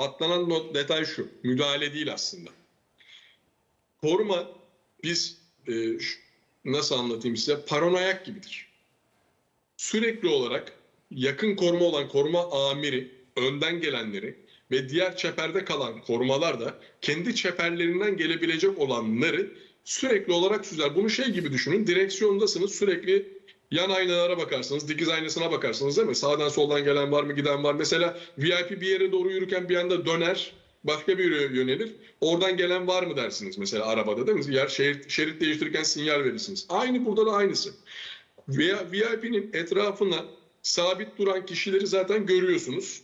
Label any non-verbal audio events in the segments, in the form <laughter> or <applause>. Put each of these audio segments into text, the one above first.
atlanan not, detay şu. Müdahale değil aslında. Koruma biz e, nasıl anlatayım size paranoyak gibidir. Sürekli olarak yakın koruma olan koruma amiri, önden gelenleri ve diğer çeperde kalan korumalar da kendi çeperlerinden gelebilecek olanları sürekli olarak süzer. Bunu şey gibi düşünün. Direksiyondasınız sürekli yan aynalara bakarsınız, dikiz aynasına bakarsınız değil mi? Sağdan soldan gelen var mı, giden var. Mesela VIP bir yere doğru yürürken bir anda döner, başka bir yere yönelir. Oradan gelen var mı dersiniz mesela arabada değil mi? Yer şerit, şerit değiştirirken sinyal verirsiniz. Aynı burada da aynısı. VIP'nin etrafına sabit duran kişileri zaten görüyorsunuz.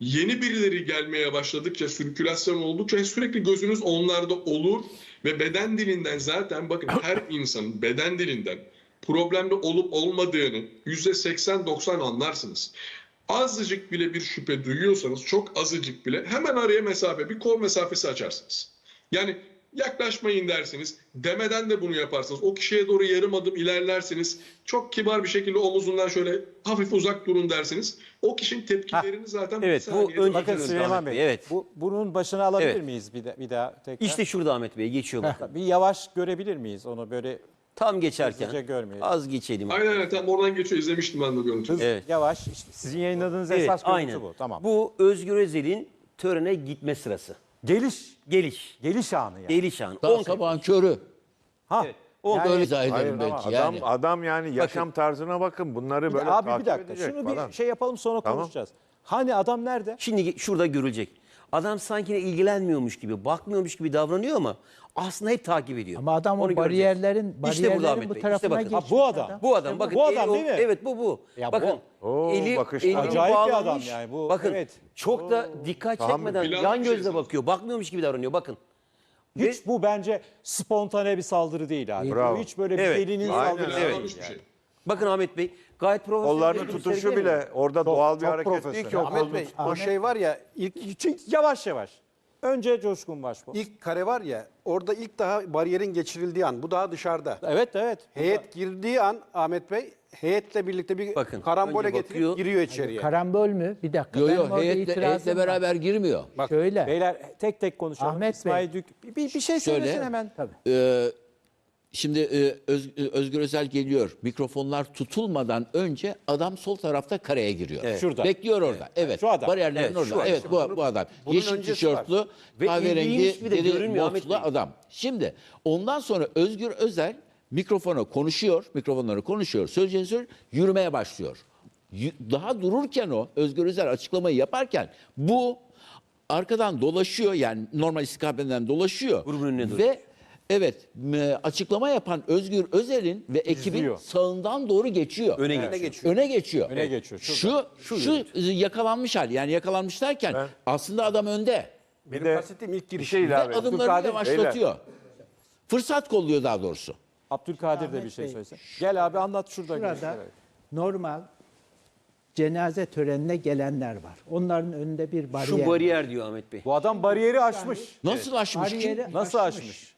Yeni birileri gelmeye başladıkça, sirkülasyon oldukça sürekli gözünüz onlarda olur ve beden dilinden zaten bakın her <coughs> insanın beden dilinden problemli olup olmadığını %80-90 anlarsınız. Azıcık bile bir şüphe duyuyorsanız çok azıcık bile hemen araya mesafe, bir kol mesafesi açarsınız. Yani yaklaşmayın dersiniz. Demeden de bunu yaparsınız. O kişiye doğru yarım adım ilerlersiniz. Çok kibar bir şekilde omuzundan şöyle hafif uzak durun dersiniz. O kişinin tepkilerini zaten evet, bir bu önceki Bakın Ahmet Süleyman Bey, Bey, evet. bu, bunun başına alabilir Evet. miyiz bir, de, bir daha tekrar? İşte şurada Ahmet Bey geçiyor bakın. bir yavaş görebilir miyiz onu böyle Tam hızlıca geçerken görmeyelim. az geçelim. Aynen aynen tam oradan geçiyor. izlemiştim ben de görüntüyü. Hız, Evet. yavaş. işte sizin yayınladığınız Evet, esas görüntü aynen. bu. Tamam. Bu Özgür Özel'in törene gitme sırası. Geliş, Geliş. geliş anı yani. Geliş anı. Daha 10 sabahın körü. ha. Evet, on yani- Öyle izah Hayır, ederim ama belki adam, yani. adam yani yaşam tarzına bakın bunları böyle abi bir takip dakika edecek şunu falan. bir şey yapalım sonra Tamam. konuşacağız. Hani adam nerede? Şimdi şurada görülecek. Adam sanki ilgilenmiyormuş gibi, bakmıyormuş gibi davranıyor ama aslında hep takip ediyor. Ama adam o Onu göreceğiz. bariyerlerin İşte bariyerlerin Ahmet bu Bey, tarafına işte bakın. geçmiş Ha, bu adam. Bu adam bakın. Bu eli adam o- değil mi? Evet bu bu. Ya bakın. bu- Oo, eli, elini Acayip bir bağlamış. adam yani bu, Bakın evet. çok da dikkat çekmeden planlı yan bir şey gözle zaten. bakıyor. Bakmıyormuş gibi davranıyor bakın. Ve- Hiç bu bence spontane bir saldırı değil abi. Bravo. Bu hiç böyle bir Evet. delinin Aynen, saldırısı evet. bir yani. şey. Bakın Ahmet Bey gayet profesyonel. Kollarını tutuşu mi? bile orada doğal bir çok hareket değil ki o Ahmet kolunu Bey, tut- o şey var ya ilk Çünkü yavaş yavaş. Önce Coşkun Başbuğ. ilk kare var ya orada ilk daha bariyerin geçirildiği an bu daha dışarıda. Evet evet. Heyet girdiği an Ahmet Bey heyetle birlikte bir Bakın, karambole önce getirip bakıyor. giriyor içeriye. Karambol mü? Bir dakika. Yo benim yo orada heyetle, itirazım heyetle var. beraber girmiyor. Şöyle. Beyler tek tek konuşalım. Ahmet İsmail Dük bir, bir şey söylesin hemen. Tabii. Ee, şimdi e, e, Özgür Özel geliyor. Mikrofonlar tutulmadan önce adam sol tarafta kareye giriyor. Şurada. Bekliyor orada. Evet. Şu adam. Bariyerlerin Evet, orada. şu adam. evet bu, bu adam. bunun Yeşil tişörtlü, kahverengi deri Bey. adam. Şimdi ondan sonra Özgür Özel mikrofona konuşuyor. Mikrofonları konuşuyor. Söyleyeceğini söylüyor. Yürümeye başlıyor. Daha dururken o Özgür Özel açıklamayı yaparken bu arkadan dolaşıyor yani normal istikametinden dolaşıyor. Grubun önüne doğru. Ve evet açıklama yapan Özgür Özel'in ve ekibin İzliyor. sağından doğru geçiyor. Öne Öne geçiyor. Öne geçiyor. Öne geçiyor, Şu şurada. şu, yakalanmış hal. Yani yakalanmış derken Ben- aslında adam önde. Benim de kastettiğim ilk bir giriş. şey Ve ilave adımlarını yavaşlatıyor. Fırsat kolluyor daha doğrusu. Abdülkadir de bir şey Bey. söylesin. Gel abi anlat şurada. Burada normal cenaze törenine gelenler var. Onların önünde bir bariyer. Şu bariyer diyor Ahmet Bey. Bu adam bariyeri aşmış. Nasıl aşmış ki? Bariyeri Nasıl aşmış. aşmış?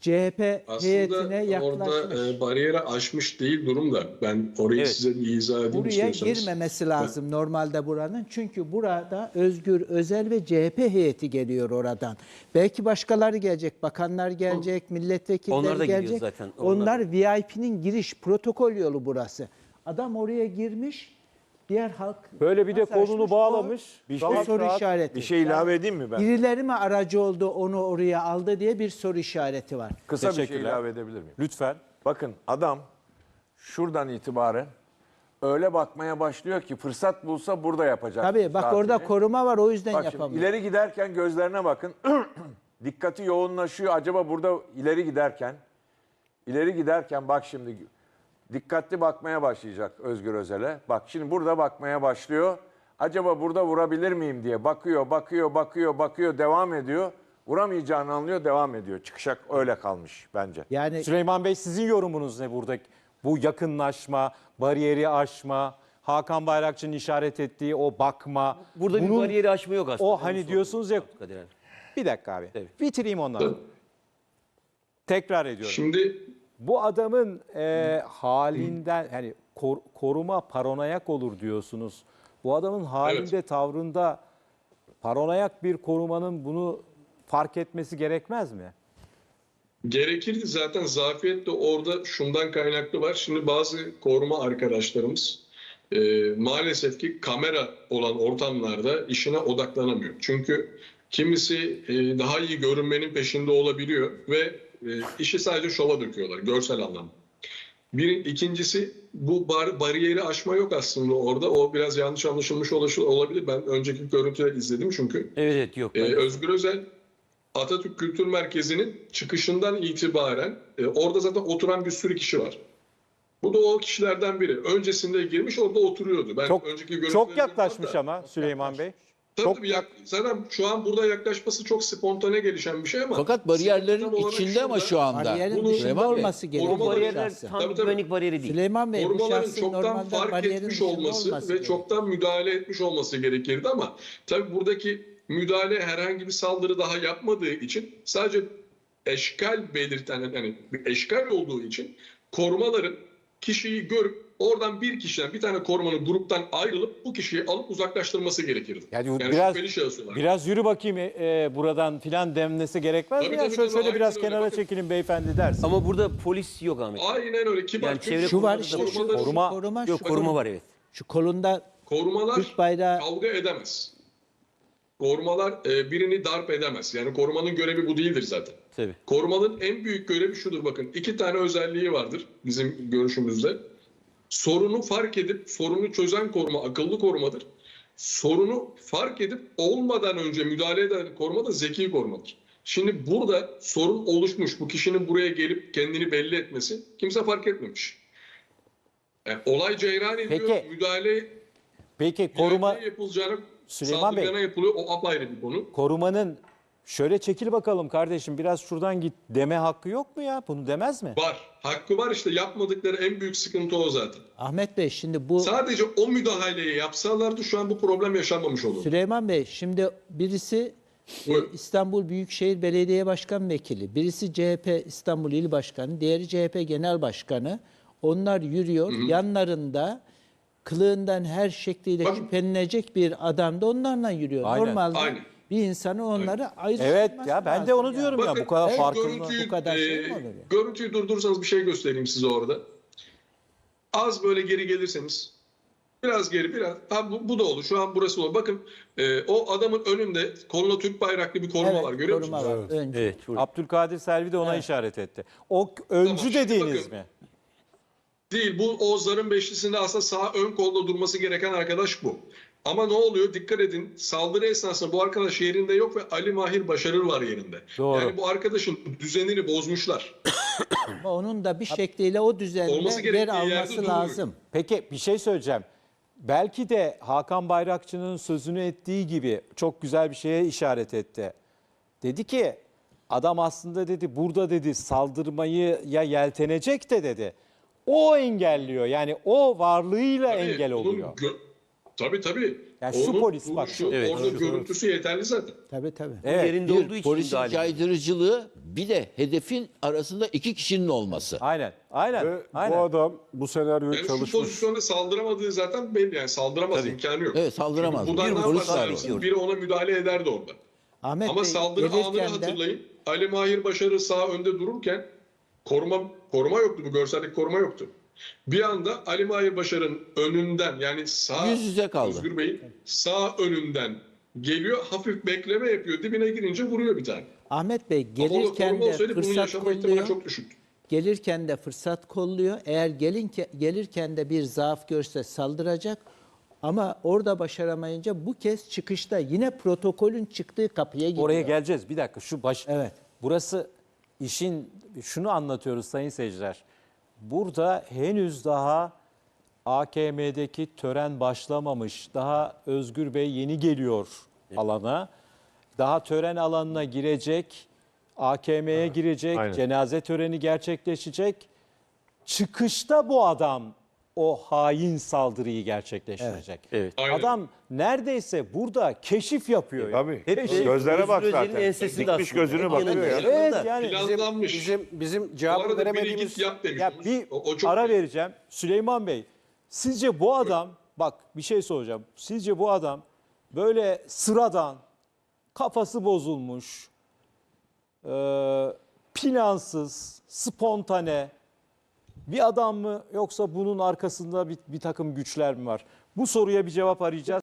CHP heyetine Aslında yaklaşmış. orada e, bariyeri aşmış değil durumda. Ben orayı Evet. size bir izah edeyim Buraya istiyorsanız. girmemesi lazım normalde buranın. Çünkü burada Özgür Özel ve CHP heyeti geliyor oradan. Belki başkaları gelecek, bakanlar gelecek, milletvekilleri Onlar da gelecek. zaten. Onlar- Onlar, VIP'nin giriş protokol yolu burası. Adam oraya girmiş. Diğer halk Böyle bir de nasıl kolunu açmış? bağlamış. Rahat o soru rahat. işareti. Bir şey ilave edeyim mi ben? Birileri mi aracı oldu onu oraya aldı diye bir soru işareti var. Kısa bir şey Teşekkürler. ilave edebilir miyim? Lütfen. Bakın adam şuradan itibaren öyle bakmaya başlıyor ki fırsat bulsa burada yapacak. Tabii bak tatilini. orada koruma var o yüzden Bak şimdi yapamıyor. ileri giderken gözlerine bakın. <clears throat> Dikkati yoğunlaşıyor. Acaba burada ileri giderken ileri giderken bak şimdi dikkatli bakmaya başlayacak Özgür Özel'e. Bak şimdi burada bakmaya başlıyor. Acaba burada vurabilir miyim diye bakıyor, bakıyor, bakıyor, bakıyor, devam ediyor. Vuramayacağını anlıyor, devam ediyor. Çıkışak öyle kalmış bence. Yani Süleyman Bey sizin yorumunuz ne burada? Bu yakınlaşma, bariyeri aşma, Hakan Bayrakçı'nın işaret ettiği o bakma. Burada bir Bunun- bariyeri aşma yok aslında. O hani diyorsunuz ya Kadir abi. bir dakika abi. Evet. Bitireyim ondan. sonra. Tekrar ediyorum. Şimdi Bu adamın e, halinden hani kor- koruma paranoyak olur diyorsunuz. Bu adamın halinde tavrında paranoyak bir korumanın bunu fark etmesi gerekmez mi? Gerekirdi zaten zafiyet de orada şundan kaynaklı var. Şimdi bazı koruma arkadaşlarımız e, maalesef ki kamera olan ortamlarda işine odaklanamıyor. Çünkü kimisi e, daha iyi görünmenin peşinde olabiliyor ve e, işi sadece şova döküyorlar görsel anlamda. Bir, ikincisi bu bar, bariyeri aşma yok aslında orada. O biraz yanlış anlaşılmış olabilir. Ben önceki görüntüler izledim çünkü. Evet yok. Ee, Özgür Özel Atatürk Kültür Merkezi'nin çıkışından itibaren e, orada zaten oturan bir sürü kişi var. Bu da o kişilerden biri. Öncesinde girmiş orada oturuyordu. Ben Çok önceki görüntüleri çok yaklaşmış ama Süleyman Bey. Tabii çok tabii yak- zaten şu an burada yaklaşması çok spontane gelişen bir şey ama Fakat bariyerlerin içinde ama şu anda. Bariyerin Bunu- dışında olması gerekiyor. Korumaları- bariyerler tam Tabii, güvenlik bariyeri değil. Süleyman Bey bu korumaların şahsın çoktan fark etmiş olması, olması ve gerekiyor. çoktan müdahale etmiş olması gerekirdi ama tabii buradaki müdahale herhangi bir saldırı daha yapmadığı için sadece eşkal belirten yani bir eşkal olduğu için korumaların kişiyi görüp oradan bir kişiden bir tane korumanın gruptan ayrılıp bu kişiyi alıp uzaklaştırması gerekirdi. Yani Yani, biraz-. Biraz yürü bakayım e, buradan filan demlesi gerekmez mi? Tabii, ya? tabii, şöyle, tabii, şöyle biraz öyle. kenara Bakın. çekilin beyefendi dersin. Ama burada polis yok Ahmet. Aynen öyle kibar. Yani çevre Şu var işte şu koruma, Koruma- şu Yok koruma var evet. Şu kolunda korumalar Türk bayrağı kavga edemez. Korumalar e, birini darp edemez. Yani korumanın görevi bu değildir zaten. Tabii. Korumanın en büyük görevi şudur bakın. iki tane özelliği vardır bizim görüşümüzde. Sorunu fark edip sorunu çözen koruma akıllı korumadır. Sorunu fark edip olmadan önce müdahale eden koruma da zeki korumadır. Şimdi burada sorun oluşmuş. Bu kişinin buraya gelip kendini belli etmesi kimse fark etmemiş. Yani olay ceyran ediyor. Peki, müdahale Peki koruma müdahale yapılacağına Süleyman Bey. yapılıyor. O apayrı bir konu. korumanın şöyle çekil bakalım kardeşim biraz şuradan git deme hakkı yok mu ya? Bunu demez mi? Var. Hakkı var işte yapmadıkları en büyük sıkıntı o zaten. Ahmet Bey şimdi bu Sadece o müdahaleyi yapsalardı şu an bu problem yaşanmamış olurdu. Süleyman Bey şimdi birisi e, Buyurun. İstanbul Büyükşehir Belediye Başkan Vekili, birisi CHP İstanbul İl Başkanı, diğeri CHP Genel Başkanı. Onlar yürüyor. Yanlarında kılığından her şekliyle Bakın. şüphelenecek bir adam da onlarla yürüyor. Aynen. Normalde Aynen. Bir insanı onları ayrı Evet ya ben de onu yani. diyorum ya Bakın, bu kadar görüntüyü, Bu kadar şey e, mi olur ya? görüntüyü durdurursanız bir şey göstereyim size orada. Az böyle geri gelirseniz. Biraz geri biraz. Ha, bu, bu da olur. Şu an burası olur. Bakın e, o adamın önünde koluna Türk bayraklı bir koruma Evet, var. Görüyor koruma musunuz? var. Evet. burada. Abdülkadir Selvi de ona Evet. işaret etti. O öncü şimdi dediğiniz bakın. mi? Değil. Bu Oğuzların beşlisinde aslında sağ ön kolda durması gereken arkadaş bu. Ama ne oluyor? Dikkat edin. Saldırı esnasında bu arkadaş yerinde yok ve Ali Mahir Başarır var yerinde. Doğru. Yani bu arkadaşın düzenini bozmuşlar. <coughs> Ama onun da bir şekliyle o düzenle Olması yer gerektiği yerde alması duruyor. lazım. Peki bir şey söyleyeceğim. Belki de Hakan Bayrakçı'nın sözünü ettiği gibi çok güzel bir şeye işaret etti. Dedi ki adam aslında dedi burada dedi saldırmayı ya yeltenecek de dedi. O engelliyor. Yani o varlığıyla Tabii, engel onun oluyor. gö- tabii tabii. Yani şu polis bak, duruşu, evet, orada şu- görüntüsü yeterli zaten. Tabii tabii. Evet. yerinde olduğu Bir, için polisin caydırıcılığı bir de hedefin arasında iki kişinin olması. Aynen. Aynen. Ve aynen. bu adam bu senaryoyu Yani şu çalışmış. pozisyonda saldıramadığı zaten belli. Yani saldıramaz Tabii. imkanı yok. Evet saldıramaz. Buradan Bir ne biri ona müdahale ederdi orada. Ahmet Ama Bey saldırı anını de hatırlayın. Ali Mahir Başarı sağ önde dururken koruma koruma yoktu. Bu görseldeki koruma yoktu. Bir anda Ali Mahir Başar'ın önünden yani sağ Yüz yüze kaldı. Özgür Bey'in sağ önünden geliyor. Hafif bekleme yapıyor. Dibine girince vuruyor bir tane. Ahmet Bey gelirken de fırsat kolluyor. çok düşük. Gelirken de fırsat kolluyor. Eğer gelin gelirken de bir zaaf görse saldıracak. Ama orada başaramayınca bu kez çıkışta yine protokolün çıktığı kapıya gidiyor. Oraya geleceğiz. Bir dakika şu baş. Evet. Burası işin şunu anlatıyoruz sayın seyirciler. Burada henüz daha AKM'deki tören başlamamış. Daha Özgür Bey yeni geliyor alana. Daha tören alanına girecek. AKM'ye girecek. aynen. Cenaze töreni gerçekleşecek. Çıkışta bu adam o hain saldırıyı gerçekleştirecek. Evet. Aynen. Adam neredeyse burada keşif yapıyor. ya. Tabii. Hep şey, Gözlere bak zaten. ensesinde Dikmiş aslında. gözünü Hep bakıyor yanında, ya. yanında. Evet yani Planlanmış. Bizim bizim Bu cevabı arada biri veremediğimiz git yap demiş. Ya bir O- o çok ara belli. vereceğim. Süleyman Bey, sizce bu adam, bak bir şey soracağım. Sizce bu adam böyle sıradan, kafası bozulmuş, e, plansız, spontane bir adam mı yoksa bunun arkasında bir, bir takım güçler mi var? Bu soruya bir cevap arayacağız.